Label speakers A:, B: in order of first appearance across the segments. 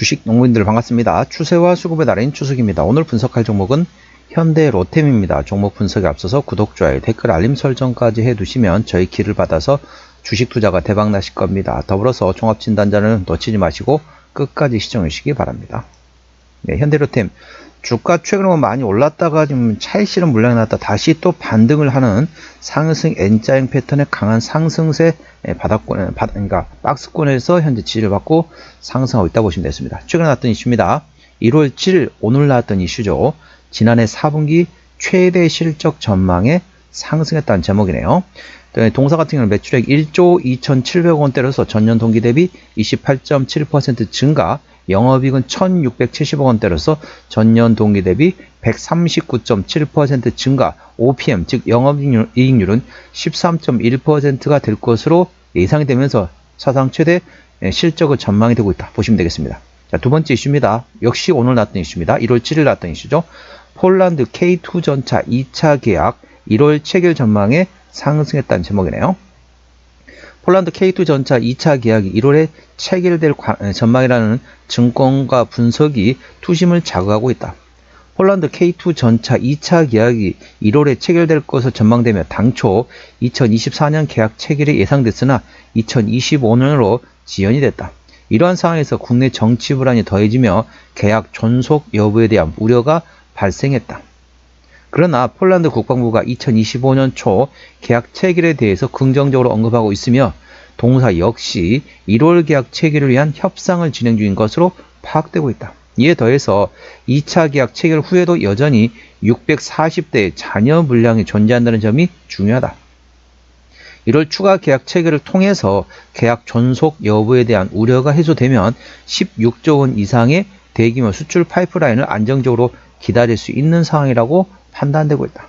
A: 주식 농민들 반갑습니다. 추세와 수급의 달인 추석입니다. 오늘 분석할 종목은 현대 로템입니다. 종목 분석에 앞서서 구독, 좋아요, 댓글, 알림 설정까지 해두시면 저희 길을 받아서 주식 투자가 대박 나실 겁니다. 더불어서 종합 진단자는 놓치지 마시고 끝까지 시청해 주시기 바랍니다. 네, 현대 로템 주가 최근에 많이 올랐다가 좀 차익 실현 물량이 나왔다 다시 또 반등을 하는 상승 N자형 패턴의 강한 상승세 바닥권, 바닥, 그러니까 박스권에서 현재 지지를 받고 상승하고 있다고 보시면 되겠습니다. 최근에 나왔던 이슈입니다. 1월 7일 오늘 나왔던 이슈죠. 지난해 4분기 최대 실적 전망에 상승했다는 제목이네요. 동사 같은 경우는 매출액 1조 2,700억 원대로서 전년 동기 대비 28.7% 증가, 영업이익은 1,670억 원대로서 전년 동기 대비 139.7% 증가, OPM 즉 영업이익률은 13.1%가 될 것으로 예상이 되면서 사상 최대 실적을 전망이 되고 있다 보시면 되겠습니다. 자, 두 번째 이슈입니다. 역시 오늘 났던 이슈입니다. 1월 7일 났던 이슈죠. 폴란드 K2 전차 2차 계약 1월 체결 전망에 상승했다는 제목이네요. 폴란드 K2 전차 2차 계약이 1월에 체결될 전망이라는 증권가 분석이 투심을 자극하고 있다. 폴란드 K2 전차 2차 계약이 1월에 체결될 것으로 전망되며 당초 2024년 계약 체결이 예상됐으나 2025년으로 지연이 됐다. 이러한 상황에서 국내 정치 불안이 더해지며 계약 존속 여부에 대한 우려가 발생했다. 그러나 폴란드 국방부가 2025년 초 계약 체결에 대해서 긍정적으로 언급하고 있으며 동사 역시 1월 계약 체결을 위한 협상을 진행 중인 것으로 파악되고 있다. 이에 더해서 2차 계약 체결 후에도 여전히 640대의 잔여 물량이 존재한다는 점이 중요하다. 1월 추가 계약 체결을 통해서 계약 존속 여부에 대한 우려가 해소되면 16조 원 이상의 대규모 수출 파이프라인을 안정적으로 기다릴 수 있는 상황이라고 판단되고 있다.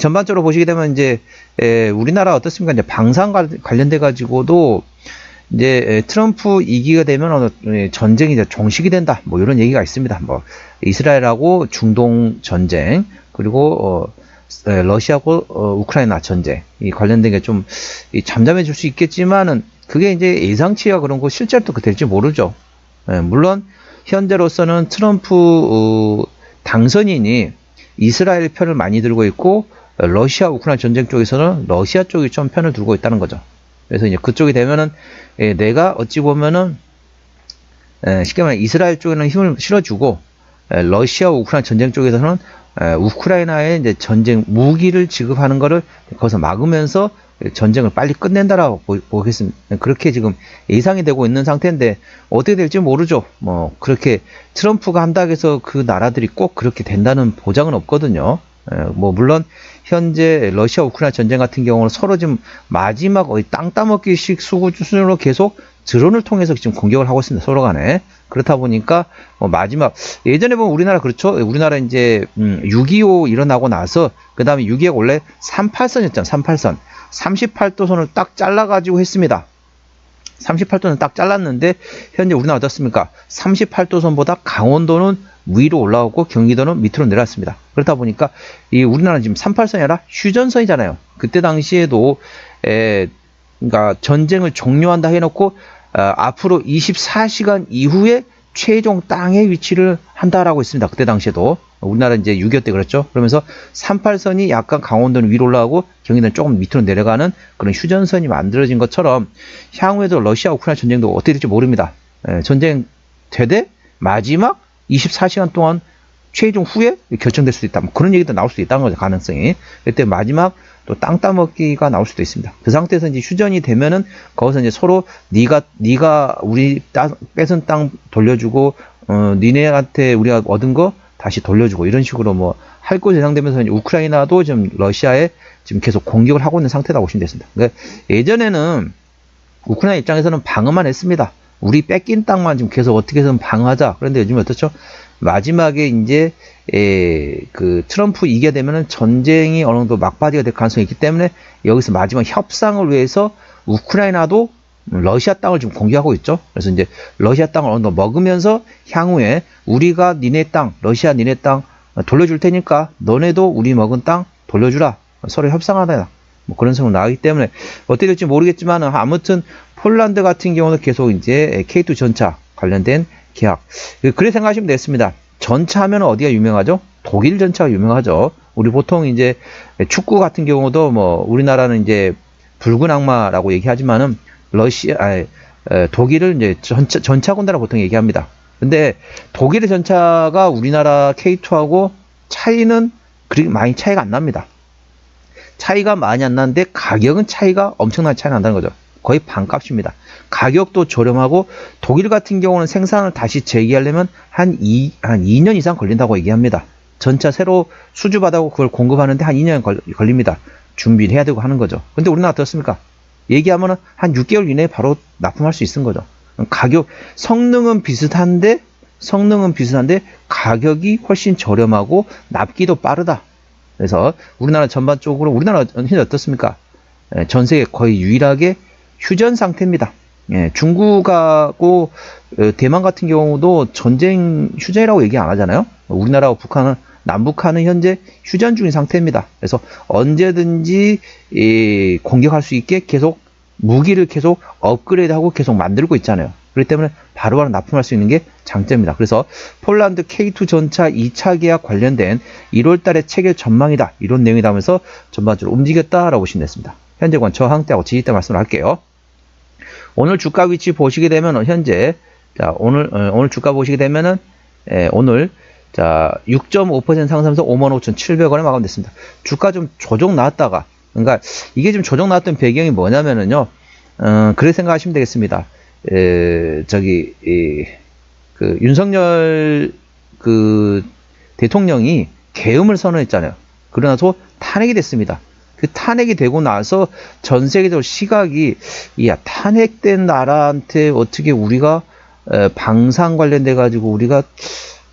A: 전반적으로 보시게 되면 이제 에, 우리나라 어떻습니까? 이제 방산 관련돼 가지고도 이제 트럼프 이기가 되면 전쟁이 이제 종식이 된다. 뭐 이런 얘기가 있습니다. 뭐 이스라엘하고 중동 전쟁 그리고 어, 러시아하고 어, 우크라이나 전쟁 이 관련된 게 좀 잠잠해질 수 있겠지만은 그게 이제 예상치가 그런 거 실제로 또 될지 모르죠. 예, 물론 현재로서는 트럼프 어, 당선인이 이스라엘 편을 많이 들고 있고 러시아 우크라이나 전쟁 쪽에서는 러시아 쪽이 좀 편을 들고 있다는 거죠. 그래서 이제 그쪽이 되면은 예, 내가 어찌 보면은 예, 쉽게 말해 이스라엘 쪽에는 힘을 실어주고 예, 러시아 우크라이나 전쟁 쪽에서는 우크라이나에 이제 전쟁 무기를 지급하는 것을 거기서 막으면서 전쟁을 빨리 끝낸다라고 보 겠습니다. 그렇게 지금 예상이 되고 있는 상태인데 어떻게 될지 모르죠. 뭐 그렇게 트럼프가 한다고 해서 그 나라들이 꼭 그렇게 된다는 보장은 없거든요. 뭐 물론 현재 러시아 우크라이나 전쟁 같은 경우는 서로 지금 마지막 땅 따먹기식 수준으로 계속 드론을 통해서 지금 공격을 하고 있습니다. 서로 간에. 그렇다 보니까 뭐 마지막 예전에 보면 우리나라 그렇죠. 우리나라 이제 음, 6.25 일어나고 나서 그 다음에 6.25가 원래 38선이었잖아요. 38선. 38도선을 딱 잘라가지고 했습니다. 38도는 딱 잘랐는데 현재 우리나라 어떻습니까? 38도선보다 강원도는 위로 올라오고 경기도는 밑으로 내려왔습니다. 그렇다 보니까 이 우리나라는 지금 38선이 아니라 휴전선이잖아요. 그때 당시에도 에, 그러니까 전쟁을 종료한다 해놓고 어, 앞으로 24시간 이후에 최종 땅의 위치를 한다라고 했습니다. 그때 당시에도 우리나라 이제 6.25 때 그랬죠. 그러면서 38선이 약간 강원도는 위로 올라가고 경기도는 조금 밑으로 내려가는 그런 휴전선이 만들어진 것처럼 향후에도 러시아 우크라이나 전쟁도 어떻게 될지 모릅니다. 에, 전쟁 되되 마지막 24시간 동안 최종 후에 결정될 수도 있다. 뭐 그런 얘기도 나올 수도 있다는 거죠. 가능성이. 그때 마지막 또 땅 따먹기가 나올 수도 있습니다. 그 상태에서 이제 휴전이 되면은 거기서 이제 서로 네가 네가 우리 따, 뺏은 땅 돌려주고 어 니네한테 우리가 얻은 거 다시 돌려주고 이런 식으로 뭐 할것 예상되면서 우크라이나도 지금 러시아에 지금 계속 공격을 하고 있는 상태라고 보시면 되습니다. 그러니까 예전에는 우크라이나 입장에서는 방어만 했습니다. 우리 뺏긴 땅만 지금 계속 어떻게 해서든 방어하자. 그런데 요즘 어떻죠? 마지막에 이제 에, 그 트럼프 이게 되면은 전쟁이 어느 정도 막바지가 될 가능성이 있기 때문에 여기서 마지막 협상을 위해서 우크라이나도 러시아 땅을 지금 공격하고 있죠. 그래서 이제 러시아 땅을 어느 정도 먹으면서 향후에 우리가 니네 땅, 러시아 니네 땅 돌려줄 테니까 너네도 우리 먹은 땅 돌려주라. 서로 협상하다. 뭐 그런 식으로 나오기 때문에 어떻게 될지 모르겠지만 아무튼 폴란드 같은 경우는 계속 이제 K2 전차 관련된 계약. 그래 생각하시면 되겠습니다. 전차 하면 어디가 유명하죠? 독일 전차가 유명하죠. 우리 보통 이제 축구 같은 경우도 뭐 우리나라는 이제 붉은 악마라고 얘기하지만은 러시아, 아니, 에, 독일을 이제 전차, 전차군단이라고 보통 얘기합니다. 근데 독일의 전차가 우리나라 K2하고 차이는 그리 많이 차이가 안 납니다. 차이가 많이 안 나는데 가격은 차이가 엄청난 차이가 난다는 거죠. 거의 반값입니다. 가격도 저렴하고 독일 같은 경우는 생산을 다시 재개하려면 한, 2, 한 2년 이상 걸린다고 얘기합니다. 전차 새로 수주받아고 그걸 공급하는데 한 2년 걸, 걸립니다. 준비를 해야 되고 하는 거죠. 근데 우리나라 어떻습니까? 얘기하면 한 6개월 이내에 바로 납품할 수 있는 거죠. 가격, 성능은 비슷한데, 성능은 비슷한데, 가격이 훨씬 저렴하고, 납기도 빠르다. 그래서 우리나라 전반적으로, 우리나라 현재 어떻습니까? 예, 전 세계 거의 유일하게 휴전 상태입니다. 예, 중국하고 어, 대만 같은 경우도 전쟁 휴전이라고 얘기 안 하잖아요. 우리나라와 북한은 남북한은 현재 휴전 중인 상태입니다. 그래서 언제든지 이, 공격할 수 있게 계속 무기를 계속 업그레이드하고 계속 만들고 있잖아요. 그렇기 때문에 바로바로 납품할 수 있는 게 장점입니다. 그래서 폴란드 K2 전차 2차 계약 관련된 1월 달에 체결 전망이다. 이런 내용이 나오면서 전반적으로 움직였다라고 보시면 됐습니다. 현재권 저항대하고 지지대 말씀을 할게요. 오늘 주가 위치 보시게 되면 현재 자 오늘 어, 오늘 주가 보시게 되면은 예, 오늘 자 6.5% 상승해서 55,700원에 마감됐습니다. 주가 좀 조정 나왔다가 그러니까 이게 좀 조정 나왔던 배경이 뭐냐면은요. 어, 그래 생각하시면 되겠습니다. 에, 저기 이, 그 윤석열 그 대통령이 계엄을 선언했잖아요. 그러나서 탄핵이 됐습니다. 그 탄핵이 되고 나서 전 세계적으로 시각이 야 탄핵된 나라한테 어떻게 우리가 에, 방산 관련돼 가지고 우리가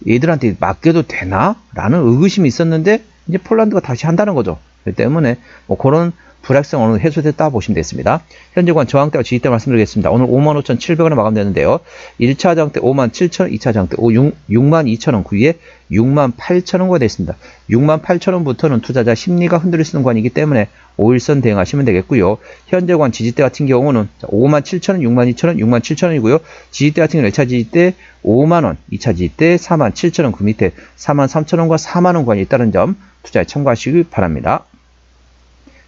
A: 얘들한테 맡겨도 되나 라는 의구심이 있었는데 이제 폴란드가 다시 한다는 거죠. 때문에 뭐 그런 불확성 어느 해소됐다 보시면 되겠습니다. 현재관 저항대와 지지대 말씀드리겠습니다. 오늘 55,700원에 마감되는데요. 1차 저항대 57,000원, 2차 저항대 62,000원, 그 위에 68,000원가 됐습니다. 68,000원부터는 투자자 심리가 흔들릴 수 있는 관이기 때문에 5일선 대응하시면 되겠고요. 현재관 지지대 같은 경우는 57,000원, 62,000원, 67,000원이고요. 지지대 같은 경우는 1차 지지대 5만원, 2차 지지대 47,000원, 그 밑에 43,000원과 4만원 관이 있다는 점 투자에 참고하시기 바랍니다.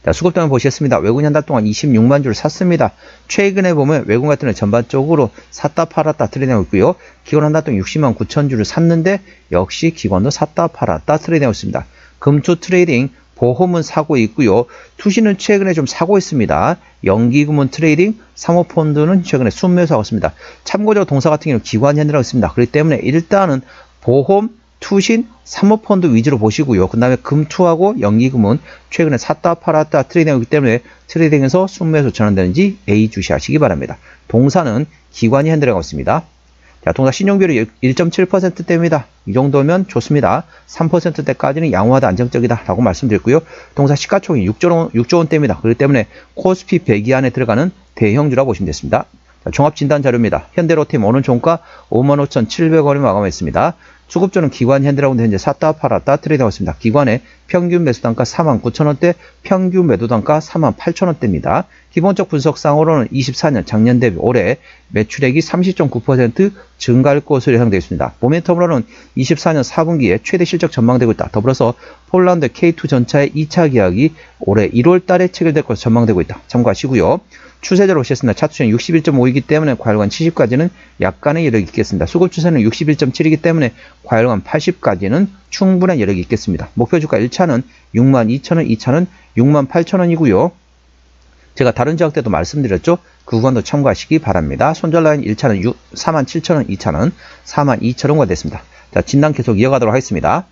A: 자, 수급등을 보시겠습니다. 외국인 한 달 동안 26만 주를 샀습니다. 최근에 보면 외국인 같은 경우 전반적으로 샀다 팔았다 트레이드하고 있고요. 기관 한 달 동안 60만 9천 주를 샀는데 역시 기관도 샀다 팔았다 트레이드하고 있습니다. 금투 트레이딩 보험은 사고 있고요. 투시는 최근에 좀 사고 있습니다. 연기금은 트레이딩, 사모펀드는 최근에 순매수하고 있습니다. 참고적으로 동사 같은 경우는 기관 현대라고 있습니다. 그렇기 때문에 일단은 보험, 투신, 사모펀드 위주로 보시고요. 그 다음에 금투하고 연기금은 최근에 샀다 팔았다 트레이딩하기 때문에 트레이딩에서 순매수 전환되는지 A 주시하시기 바랍니다. 동사는 기관이 핸들하고 있습니다. 자, 동사 신용비율이 1.7%대입니다. 이 정도면 좋습니다. 3%대까지는 양호하다 안정적이다 라고 말씀드렸고요. 동사 시가총이 6조, 원, 6조 원대입니다. 그렇기 때문에 코스피 100위 안에 들어가는 대형주라고 보시면 됐습니다. 자, 종합진단 자료입니다. 현대로템 오늘 종가 55,700원에 마감했습니다. 수급주는 기관 현대라고 현재 샀다 팔았다 트레이드하고 있습니다. 기관의 평균 매수 단가 49,000원대, 평균 매도 단가 48,000원대입니다. 기본적 분석상으로는 24년 작년 대비 올해 매출액이 30.9% 증가할 것으로 예상되어 있습니다. 모멘텀으로는 24년 4분기에 최대 실적 전망되고 있다. 더불어서 폴란드 K2 전차의 2차 계약이 올해 1월 달에 체결될 것으로 전망되고 있다. 참고하시고요. 추세대로 오셨습니다. 차트는 61.5이기 때문에 과열관 70까지는 약간의 여력이 있겠습니다. 수급 추세는 61.7이기 때문에 과열관 80까지는 충분한 여력이 있겠습니다. 목표 주가 1차는 62,000원, 2차는 68,000원이고요. 제가 다른 지역 때도 말씀드렸죠. 그 구간도 참고하시기 바랍니다. 손절 라인 1차는 47,000원, 2차는 42,000원가 됐습니다. 자, 진단 계속 이어가도록 하겠습니다.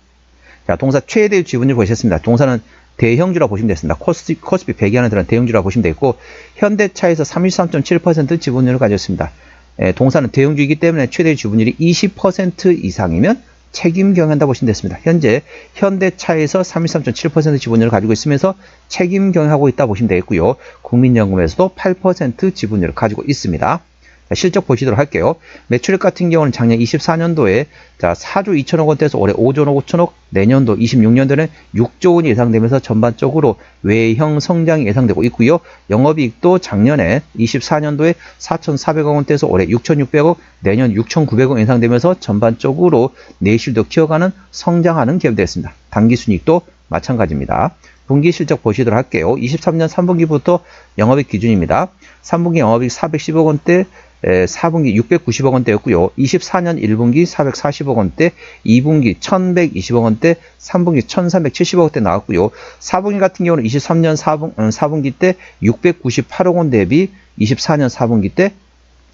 A: 자, 동사 최대 지분율 보셨습니다. 동사는 대형주라 보시면 되겠습니다. 코스피, 코스피 100위 안에 들어간 대형주라 보시면 되겠고 현대차에서 33.7% 지분율을 가졌습니다. 에, 동사는 대형주이기 때문에 최대 지분율이 20% 이상이면 책임 경영한다 보시면 됐습니다. 현재 현대차에서 33.7% 지분율을 가지고 있으면서 책임 경영하고 있다 보시면 되겠고요. 국민연금에서도 8% 지분율을 가지고 있습니다. 자, 실적 보시도록 할게요. 매출액 같은 경우는 작년 24년도에 자, 4조 2천억 원대에서 올해 5조 5천억, 내년도 26년도는 6조 원이 예상되면서 전반적으로 외형 성장이 예상되고 있고요. 영업이익도 작년에 24년도에 4,400억 원대에서 올해 6,600억, 내년 6,900억 예상되면서 전반적으로 내실도 키워가는 성장하는 기업이 되었습니다. 단기순이익도 마찬가지입니다. 분기 실적 보시도록 할게요. 23년 3분기부터 영업이익 기준입니다. 3분기 영업이익 410억 원대, 4분기 690억 원대였고요. 24년 1분기 440억 원대, 2분기 1120억 원대, 3분기 1370억 원대 나왔고요. 4분기 같은 경우는 23년 4분, 4분기 때 698억 원 대비 24년 4분기 때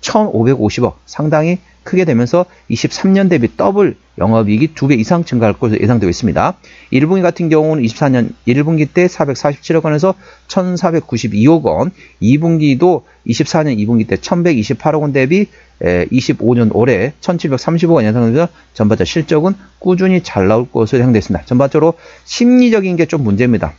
A: 1550억 상당히 크게 되면서 23년 대비 더블 영업이익이 2배 이상 증가할 것으로 예상되고 있습니다. 1분기 같은 경우는 24년 1분기 때 447억 원에서 1492억 원, 2분기도 24년 2분기 때 1128억 원 대비 25년 올해 1735억 원 예상되면서 전반적 실적은 꾸준히 잘 나올 것으로 예상되었습니다. 전반적으로 심리적인 게 좀 문제입니다.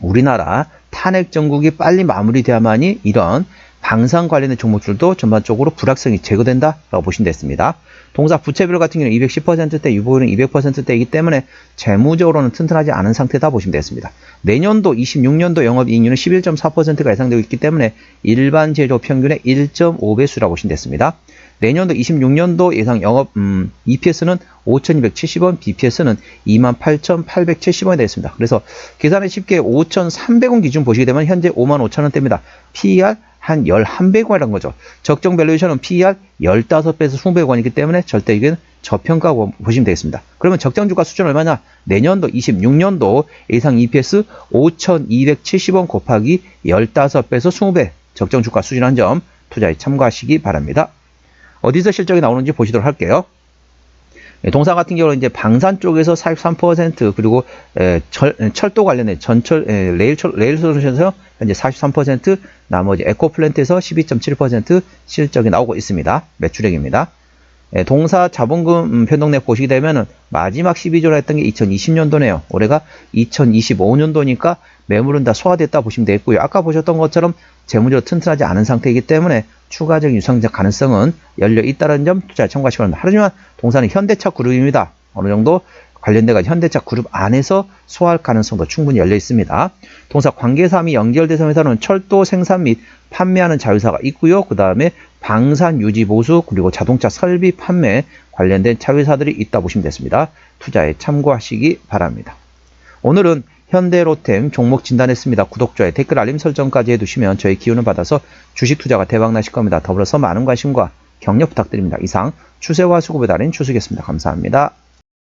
A: 우리나라 탄핵 정국이 빨리 마무리돼야만이 이런 방산 관련된 종목들도 전반적으로 불확성이 제거된다라고 보시면 됐습니다. 동사 부채비율 같은 경우는 210%대, 유보율은 200%대이기 때문에 재무적으로는 튼튼하지 않은 상태다 보시면 되겠습니다. 내년도 26년도 영업이익률은 11.4%가 예상되고 있기 때문에 일반 제조 평균의 1.5배수라고 보시면 됐습니다. 내년도 26년도 예상 영업 음, EPS는 5,270원, BPS는 28,870원이 되겠습니다. 그래서 계산을 쉽게 5,300원 기준 보시게 되면 현재 55,000원대입니다. PER 한 11배관이라는 거죠. 적정 밸류에이션은 PER 15배에서 20배관이기 때문에 절대 이건 저평가고 보시면 되겠습니다. 그러면 적정 주가 수준 얼마냐? 내년도 26년도 예상 EPS 5,270원 곱하기 15배에서 20배 적정 주가 수준 한 점 투자에 참고하시기 바랍니다. 어디서 실적이 나오는지 보시도록 할게요. 예, 동사 같은 경우는 이제 방산 쪽에서 43% 그리고 에, 철, 철도 관련된 전철 에, 레일 철, 레일 솔루션에서 현재 43% 나머지 에코플랜트에서 12.7% 실적이 나오고 있습니다. 매출액입니다. 에, 동사 자본금 음, 변동액 보시게 되면은 마지막 12조라 했던 게 2020년도네요. 올해가 2025년도니까 매물은 다 소화됐다 보시면 되겠고요. 아까 보셨던 것처럼 재무적으로 튼튼하지 않은 상태이기 때문에 추가적인 유상적 가능성은 열려 있다는 점 투자에 참고하시기 바랍니다. 하지만 동사는 현대차 그룹입니다. 어느 정도 관련돼가 현대차 그룹 안에서 소화할 가능성도 충분히 열려 있습니다. 동사 관계사 및 연결대상 회사는 철도 생산 및 판매하는 자회사가 있고요. 그 다음에 방산 유지 보수 그리고 자동차 설비 판매 관련된 자회사들이 있다 보시면 됐습니다. 투자에 참고하시기 바랍니다. 오늘은 현대로템 종목 진단했습니다. 구독자의 댓글 알림 설정까지 해두시면 저희 기운을 받아서 주식 투자가 대박 나실 겁니다. 더불어서 많은 관심과 격려 부탁드립니다. 이상 추세와 수급에 달인 추수겠습니다. 감사합니다.